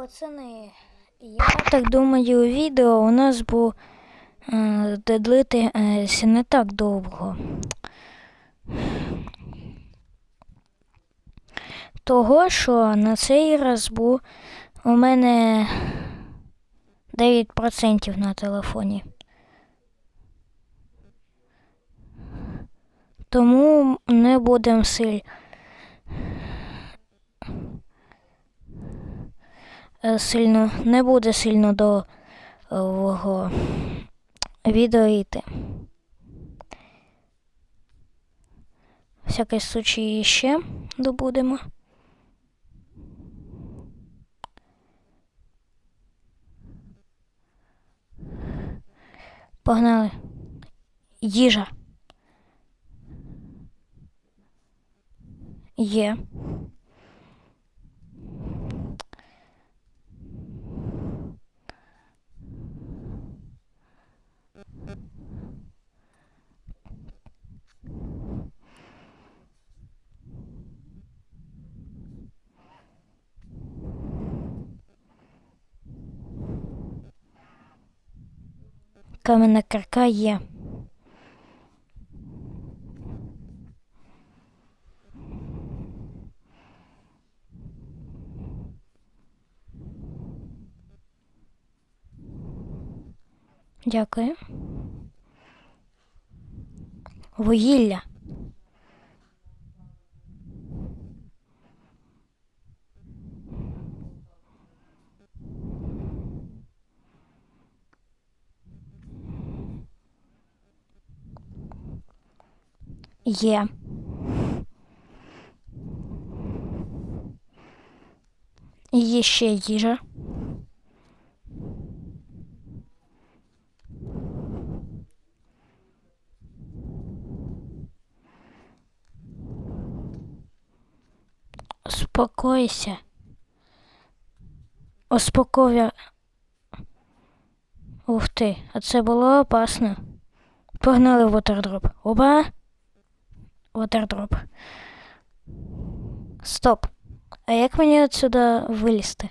Пацани, я так думаю, відео у нас буде е, длитися не так довго. Того, що на цей раз був у мене 9% на телефоні. Тому не будемо силь. Сильно не буде сильно до того відео йти. Всякий случай ще добудемо. Погнали. Їжа. Є. Каменна кирка є. Дякую. Вугілля. Є. Є ще їжа. Успокойся. Успокоя. Ух ти, а це було опасно. Погнали в вотердроп. Оба. Вотердроп. Стоп. А як мені отсюда вилізти?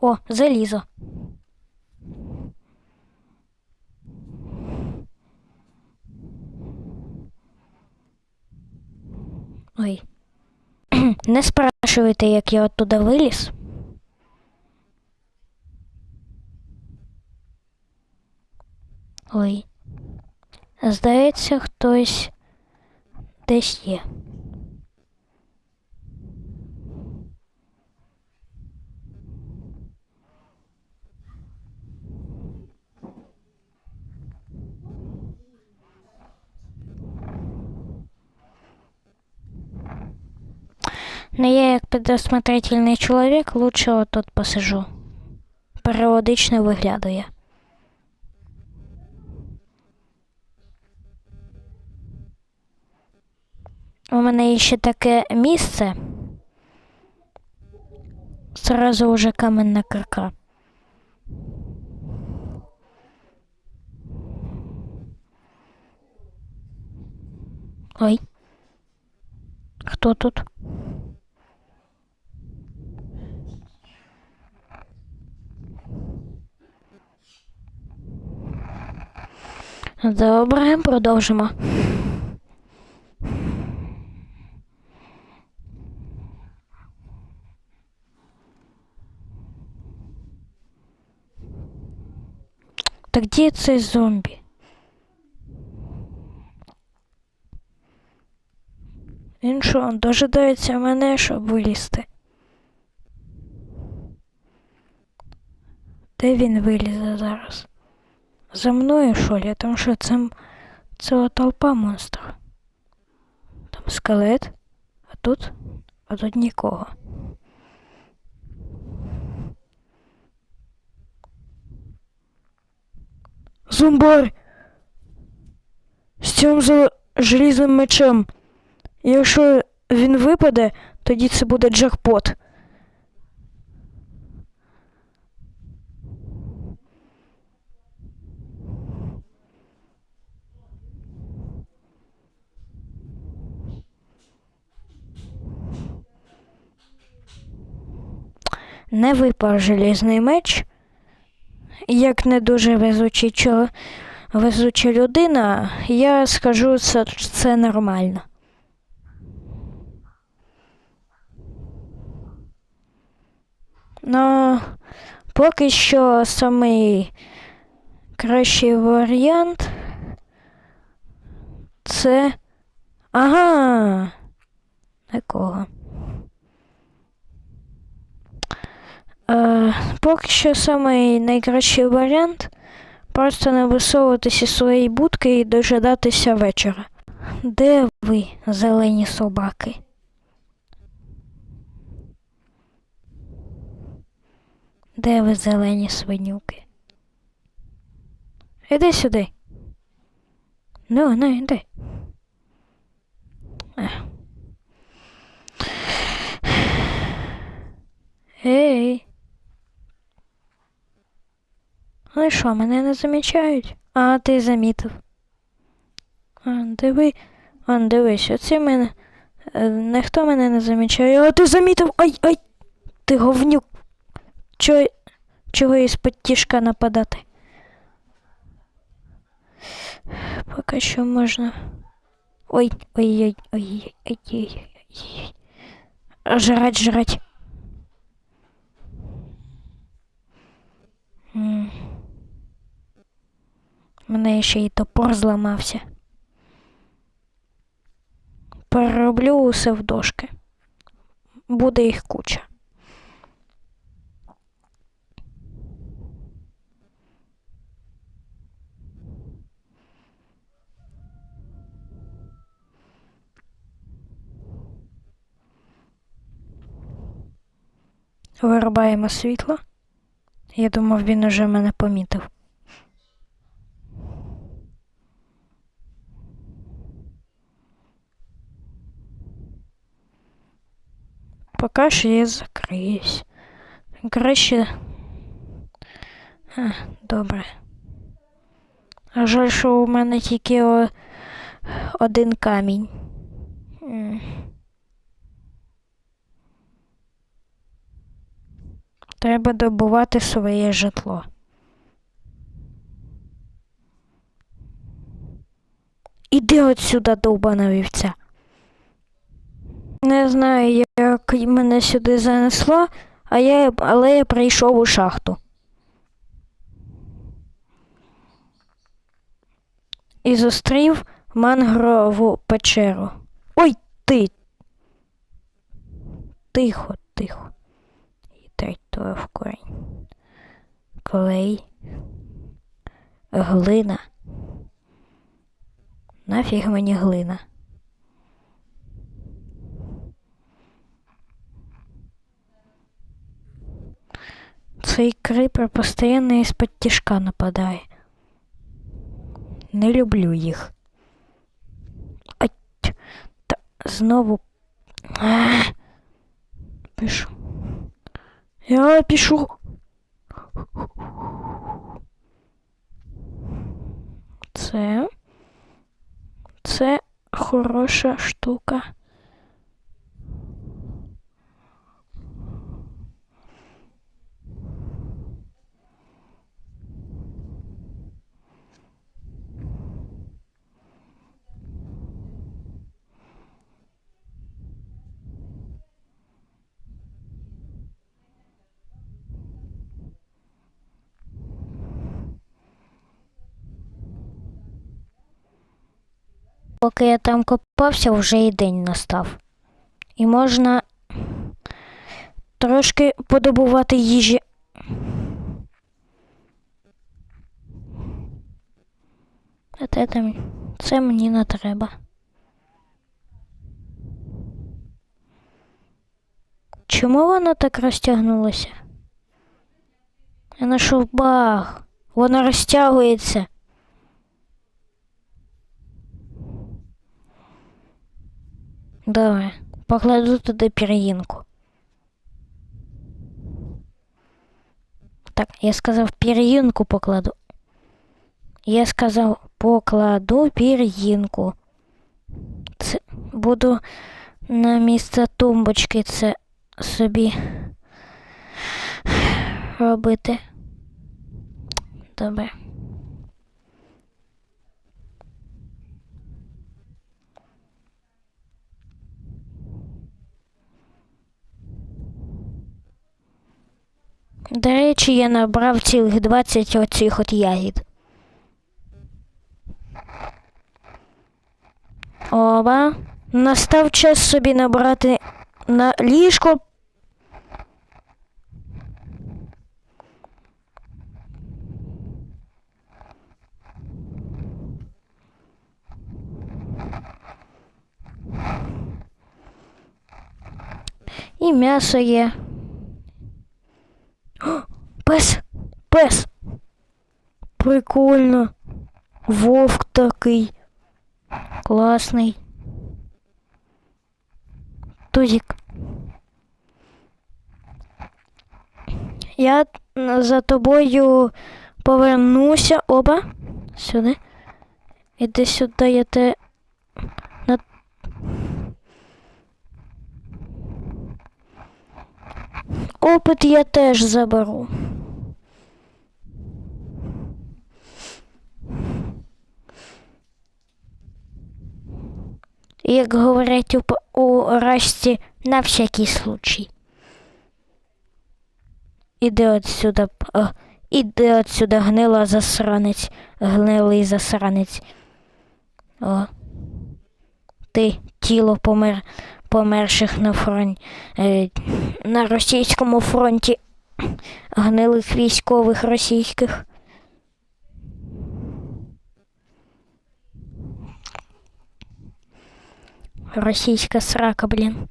О, залізо. Ой. Не спрашивайте, як я оттуда виліз. Ой. Здається, хтось десь є. Но я, як предусмотрительний чоловік, лучше отут посижу. Періодично виглядає. У мене є ще таке місце. Сразу уже каменна кирка. Ой. Хто тут? Добре, продовжимо. Так де цей зомбі? Він що, дожидається мене, щоб вилізти? Де він вилізе зараз? За мною, що ли? Тому що це ціла толпа монстрів. Там скелет, а тут, а тут нікого. зумбар з цим желізним мечем. Якщо він випаде, тоді це буде джекпот. Не випав желізний меч. Як не дуже везучий чо... везуча людина, я скажу, це, це нормально. Ну, поки що самий кращий варіант це. Ага. Такого. Е, поки що самий найкращий варіант просто не висовуватися із своєї будки і дожидатися вечора. Де ви, зелені собаки? Де ви, зелені свинюки? Іди сюди. Ну, ну, іди. Ех. Ей. Вони що, мене не замічають? А, ти замітив. А, диви. А, дивись, оці мене. е, Ніхто мене не замічає. А ти замітив. Ай, ай! Ти говнюк. Чого, чого із-під тішка нападати? Поки що можна. Ой, ой, ой, ой, ой, ой, ой. Жрать, жрать. Мене ще й топор зламався. Перероблю усе в дошки. Буде їх куча. Вирубаємо світло. Я думав, він уже мене помітив. Поки що я закриюсь. Краще. А, добре. А жаль, що у мене тільки о... один камінь. Треба добувати своє житло. Іди отсюда, довбана вівця. Не знаю, як мене сюди занесло, а я, але я прийшов у шахту. І зустрів мангрову печеру. Ой ти. Тихо, тихо. І то в корінь. Клей. Глина. Нафіг мені глина. Цей крипер постійно із-під тяжка нападає. Не люблю їх. Ать, та знову. А, пишу. Я пишу. Це. Це хороша штука. Поки я там копався, вже і день настав. І можна трошки подобувати їжі. А це мені не треба. Чому воно так розтягнулося? Я знайшов баг. Воно розтягується. Давай, покладу туди пір'їнку. Так, я сказав пір'їнку покладу. Я сказав покладу пір'їнку. Це буду на місце тумбочки це собі робити. Добре. До речі, я набрав цілих 20 оцих от ягід. Оба. Настав час собі набрати на ліжко. І м'ясо є. Пес! Пес! Прикольно. Вовк такий. Класний. Тузик. Я за тобою повернуся. Оба. Сюди. Іди сюди, я те. На... Опит я теж заберу. Як говорять у, у рашці, на всякий случай. Іди отсюда, п- а, іди отсюда, гнила засранець, гнилий засранець. О. Ти тіло помер, померших на фронті, е, на російському фронті гнилих військових російських. Російська срака, блін.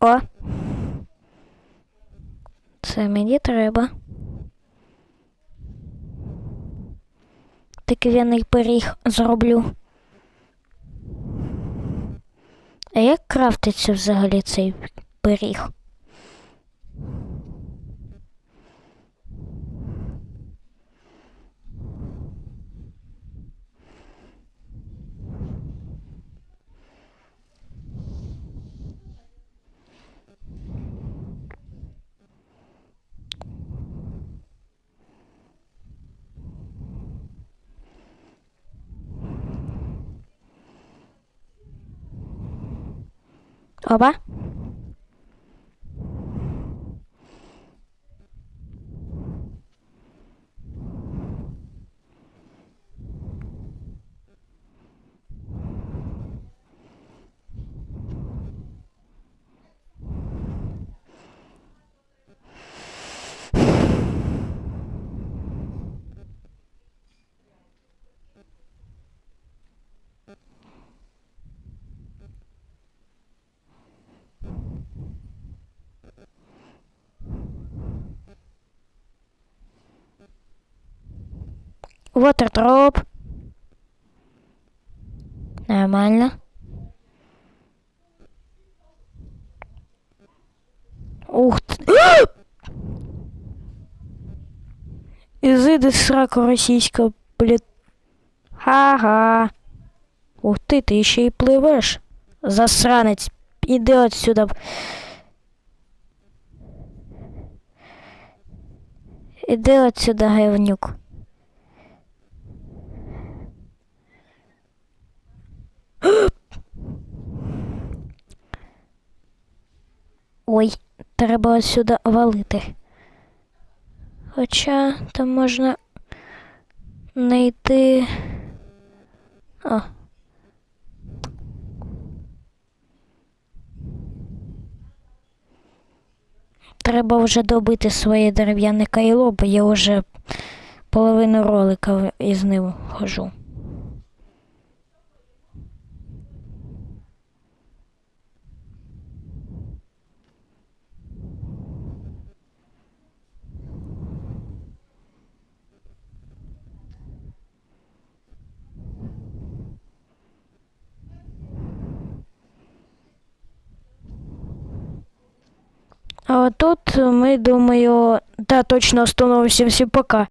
О. Це мені треба. Тиквяний пиріг зроблю. А як крафтиться взагалі цей пиріг? Оба. Вотертроп. Нормально. Ух ты. Изыды сраку російська, блядь. Ага. Ух ти, ти ще й пливеш. Засранець. Іди отсюда. Іди отсюда, гевнюк. Ой, треба сюди валити. Хоча там можна знайти. О. Треба вже добити своє дерев'яне кайло, бо я вже половину ролика із ним хожу. А тут ми, думаю, да, точно остановимся. Всім пока.